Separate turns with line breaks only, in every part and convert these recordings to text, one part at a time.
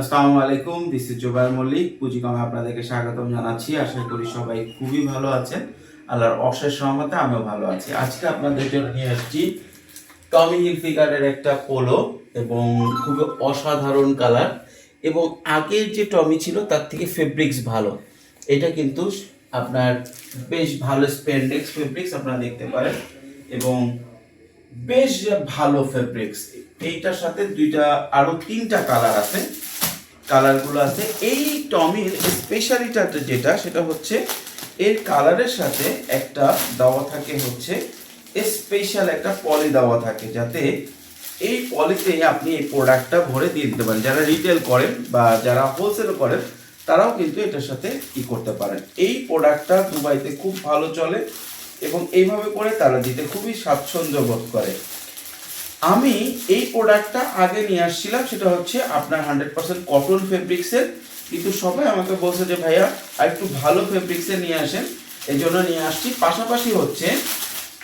আসসালামু আলাইকুম this is Jubair Mallick, পুঁজিকমে আপনাদেরকে স্বাগতম জানাচ্ছি। আশা করি সবাই খুবই ভালো আছেন। আল্লাহর অশেষ রহমতে আমিও ভালো আছি। আজকে আপনাদের জন্য নিয়ে আসছি টমি হিলফিগারের একটা পোলো এবং খুবই অসাধারণ কালার এবং আগের যে টমি ছিল, তার থেকে ফেব্রিক্স ভালো। এটা কিন্তু আপনার বেশ ভালো স্পেন্ডেক্স ফেব্রিক্স আপনারা দেখতে পারেন এবং বেশ ভালো ফেব্রিক্স এইটার সাথে দুইটা, আরও তিনটা কালার আছে। কালারগুলো আছে। এই টমির স্পেশালিটা যেটা, সেটা হচ্ছে এর কালারের সাথে একটা দেওয়া থাকে, হচ্ছে স্পেশাল একটা পলি দেওয়া থাকে, যাতে এই পলিতে আপনি এই প্রোডাক্টটা ভরে দিয়ে দিতে পারেন। যারা রিটেল করেন বা যারা হোলসেল করেন, তারাও কিন্তু এটার সাথে কি করতে পারেন। এই প্রোডাক্টটা দুবাইতে খুব ভালো চলে এবং এইভাবে করে তারা দিতে খুবই স্বাচ্ছন্দ্য বোধ করে। আমি এই প্রোডাক্টটা আগে নিয়ে আসছিলাম, সেটা হচ্ছে আপনার হান্ড্রেড পার্সেন্ট কটন ফেব্রিক্সের কিন্তু সবাই আমাকে বলছে যে, ভাইয়া, আর একটু ভালো ফেব্রিক্সের নিয়ে আসেন। এই জন্য নিয়ে আসছি। পাশাপাশি হচ্ছে,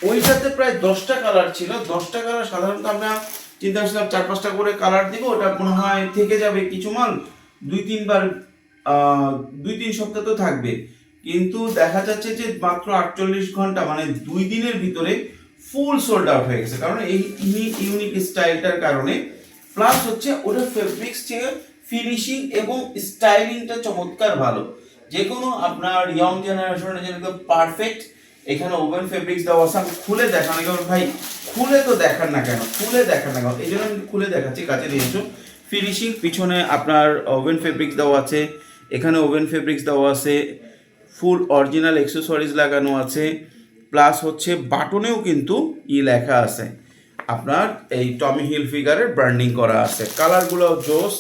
ওইটাতে প্রায় দশটা কালার ছিল। দশটা কালার সাধারণত আমরা চিন্তা করছিলাম, চার পাঁচটা করে কালার দিব। ওটা মনে হয় থেকে যাবে কিছু মাল। দুই, তিনবার দুই, তিন সপ্তাহ তো থাকবে। কিন্তু দেখা যাচ্ছে যে মাত্র আটচল্লিশ ঘণ্টা মানে দুই দিনের ভিতরে ফুল সোল্ড আউট হয়ে গেছে। কারণ এই ইউনিক স্টাইলটার কারণে। প্লাস হচ্ছে ওটা ফেব্রিক্স থেকে ফিনিশিং এবং স্টাইলিংটা চমৎকার ভালো। যে কোনো আপনার ইয়ং জেনারেশনের জন্য একদম পারফেক্ট এখানে ওভেন ফেব্রিক্স দেওয়া আছে আমি খুলে দেখানো। কেন ভাই, খুলে তো দেখান না কেন? খুলে দেখান না কেন? এই জন্য আমি খুলে দেখাচ্ছি, কাছে নিয়ে এসো। ফিনিশিং পিছনে আপনার ওভেন ফেব্রিক্স দেওয়া আছে। এখানে ওভেন ফেব্রিক্স দেওয়া আছে। ফুল অরিজিনাল অ্যাক্সেসরিজ লাগানো আছে। প্লাস হচ্ছে বাটনেও কিন্তু ই লেখা আছে। আপনার এই টমি হিল ফিগারের ব্র্যান্ডিং করা আছে। কালারগুলো জোস,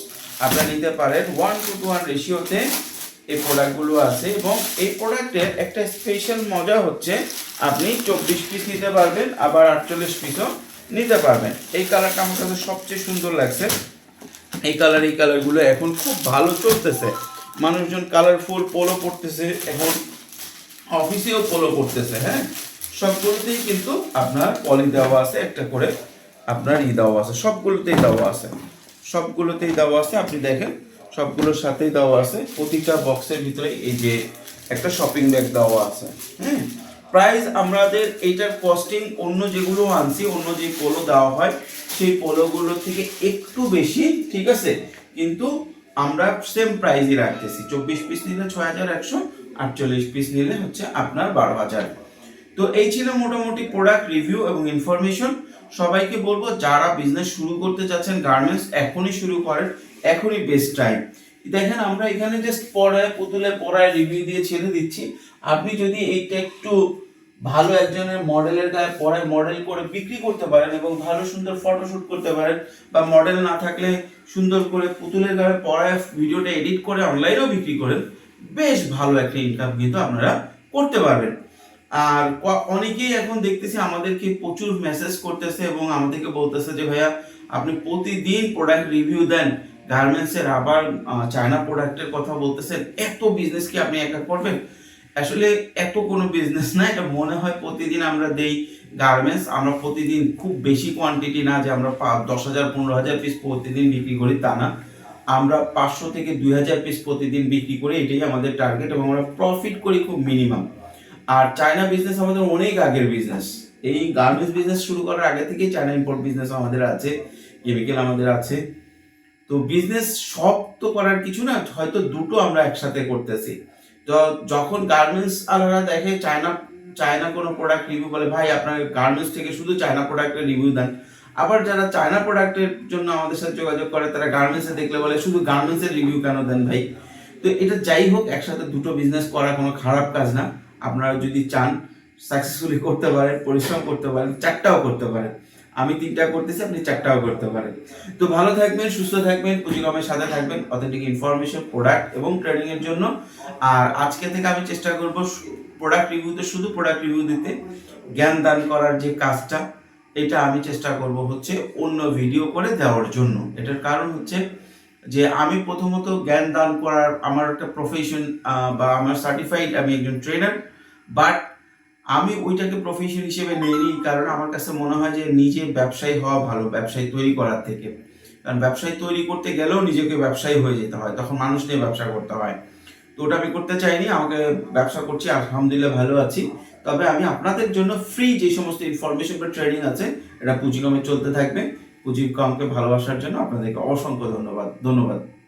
আপনারা নিতে পারেন। ওয়ান টু টু ওয়ান রেশিওতে এই প্রোডাক্টগুলো আছে এবং এই প্রোডাক্টের একটা স্পেশাল মজা হচ্ছে, আপনি চব্বিশ পিস নিতে পারবেন, আবার আটচল্লিশ পিসও নিতে পারবেন। এই কালারটা আমার কাছে সবচেয়ে সুন্দর লাগছে। এই কালার এই কালারগুলো এখন খুব ভালো চলতেছে। মানুষজন কালারফুল পোলো পড়তেছে এখন। অফিসেও ফলো করতেছে হ্যাঁ? সবগুলোতেই কিন্তু আপনার পলি দেওয়া আছে, একটা করে আপনার ই দেওয়া আছে সবগুলোতেই দেওয়া আছে। সবগুলোতেই দেওয়া আছে, আপনি দেখেন সবগুলোর সাথেই দেওয়া আছে। প্রতিটা বক্সের ভিতরে এই যে একটা শপিং ব্যাগ দেওয়া আছে হ্যাঁ? প্রাইস আমাদের এইটার কস্টিং অন্য যেগুলো আনছি, অন্য যে পোলো দেওয়া হয়, সেই পোলোগুলোর থেকে একটু বেশি, ঠিক আছে? কিন্তু আমরা সেম প্রাইসই রাখতেছি, চব্বিশ পিস নিলে ছয় হাজার একশো আটচল্লিশ পিস নিলে হচ্ছে আপনার বারো হাজার। তো এই ছিল মোটামুটি প্রোডাক্ট রিভিউ এবং ইনফরমেশন সবাইকে বলব, যারা বিজনেস শুরু করতে চাচ্ছেন গার্মেন্টস এখনই শুরু করেন, এখনই বেস্ট টাইম দেখেন, আমরা এখানে জাস্ট পড়ায়, পুতুলে পড়ায় রিভিউ দিয়ে ছেড়ে দিচ্ছি। আপনি যদি এইটা একটু ভালো একজনের মডেলের গায়ে পড়ায় মডেল করে বিক্রি করতে পারেন এবং ভালো সুন্দর ফটোশুট করতে পারেন বা মডেল না থাকলে সুন্দর করে পুতুলের গায়ে পড়ায়, ভিডিওটা এডিট করে অনলাইনেও বিক্রি করেন বেশ ভালো একটা ইনকাম কিন্তু আপনারা করতে পারবেন। আর অনেকেই এখন দেখতেছি আমাদেরকে প্রচুর মেসেজ করতেছে এবং আমাদেরকে বলতেছে যে, ভাইয়া, আপনি প্রতিদিন প্রোডাক্ট রিভিউ দেন। গার্মেন্টসের আবার চায়না প্রোডাক্টের কথা বলতেছেন। এত বিজনেস কি আপনি একা করবেন? আসলে এত কোনো বিজনেস না, এটা মনে হয় প্রতিদিন আমরা দেই গার্মেন্টস আমরা প্রতিদিন খুব বেশি কোয়ান্টিটি না যে আমরা দশ হাজার, পনেরো হাজার পিস প্রতিদিন বিক্রি করি, তা না। আমরা পাঁচশো থেকে দুই হাজার পিস প্রতিদিন বিক্রি করি, এটাই আমাদের টার্গেট এবং আমরা প্রফিট করি খুব মিনিমাম আর চায়না বিজনেস আমাদের অনেক আগের বিজনেস এই গার্মেন্টস বিজনেস শুরু করার আগে থেকেই চায়না ইম্পোর্ট বিজনেস আমাদের আছে কেমিক্যাল আমাদের আছে। তো বিজনেস সব তো করার কিছু না, হয়তো দুটো আমরা একসাথে করতেছি। তো যখন গার্মেন্টস আলাদা দেখে চায়না চায়না কোনো প্রোডাক্ট রিভিউ বলে, ভাই, আপনার গার্মেন্টস থেকে শুধু চায়না প্রোডাক্টের রিভিউ দেন। আবার যারা চায়না প্রোডাক্টের জন্য আমাদের সাথে যোগাযোগ করে, তারা গার্মেন্টসে দেখলে বলে, শুধু গার্মেন্টসের রিভিউ কেন দেন ভাই? তো এটা যাই হোক, একসাথে দুটো বিজনেস করা কোনো খারাপ কাজ না। আপনারা যদি চান সাকসেসফুলি করতে পারেন, পরিশ্রম করতে পারেন, চারটাও করতে পারেন। আমি তিনটা করতেছি, আপনি চারটাও করতে পারেন। তো ভালো থাকবেন, সুস্থ থাকবেন পুঁজিকমের সাথে থাকবেন অথেন্টিক ইনফরমেশন প্রোডাক্ট এবং ট্রেডিং এর জন্য। আর আজকে থেকে আমি চেষ্টা করব প্রোডাক্ট রিভিউতে শুধু প্রোডাক্ট রিভিউ দিতে, জ্ঞান দান করার যে কাজটা এটা আমি চেষ্টা করব হচ্ছে অন্য ভিডিও করে দেওয়ার জন্য। এটার কারণ হচ্ছে যে আমি প্রথমত জ্ঞান দান করার আমার একটা প্রফেশন বা আমার সার্টিফাইড আমি একজন ট্রেনার বাট আমি ওইটাকে প্রফেশন হিসেবে নিয়ে নিই কারণ আমার কাছে মনে হয় যে নিজে ব্যবসায়ী হওয়া ভালো, ব্যবসায়ী তৈরি করার থেকে। কারণ ব্যবসায়ী তৈরি করতে গেলেও নিজেকে ব্যবসায়ী হয়ে যেতে হয়, তখন মানুষ নিয়ে ব্যবসা করতে হয়। তো ওটা আমি করতে চাইনি, আমাকে ব্যবসা করছি, আলহামদুলিল্লাহ ভালো আছি। তবে আমি আপনাদের জন্য ফ্রি যে সমস্ত ইনফরমেশন বা ট্রেনিং আছে, এটা পুঁজি পুঁজিকমে চলতে থাকবে। পুঁজি কমকে ভালোবাসার জন্য আপনাদেরকে অসংখ্য ধন্যবাদ। ধন্যবাদ।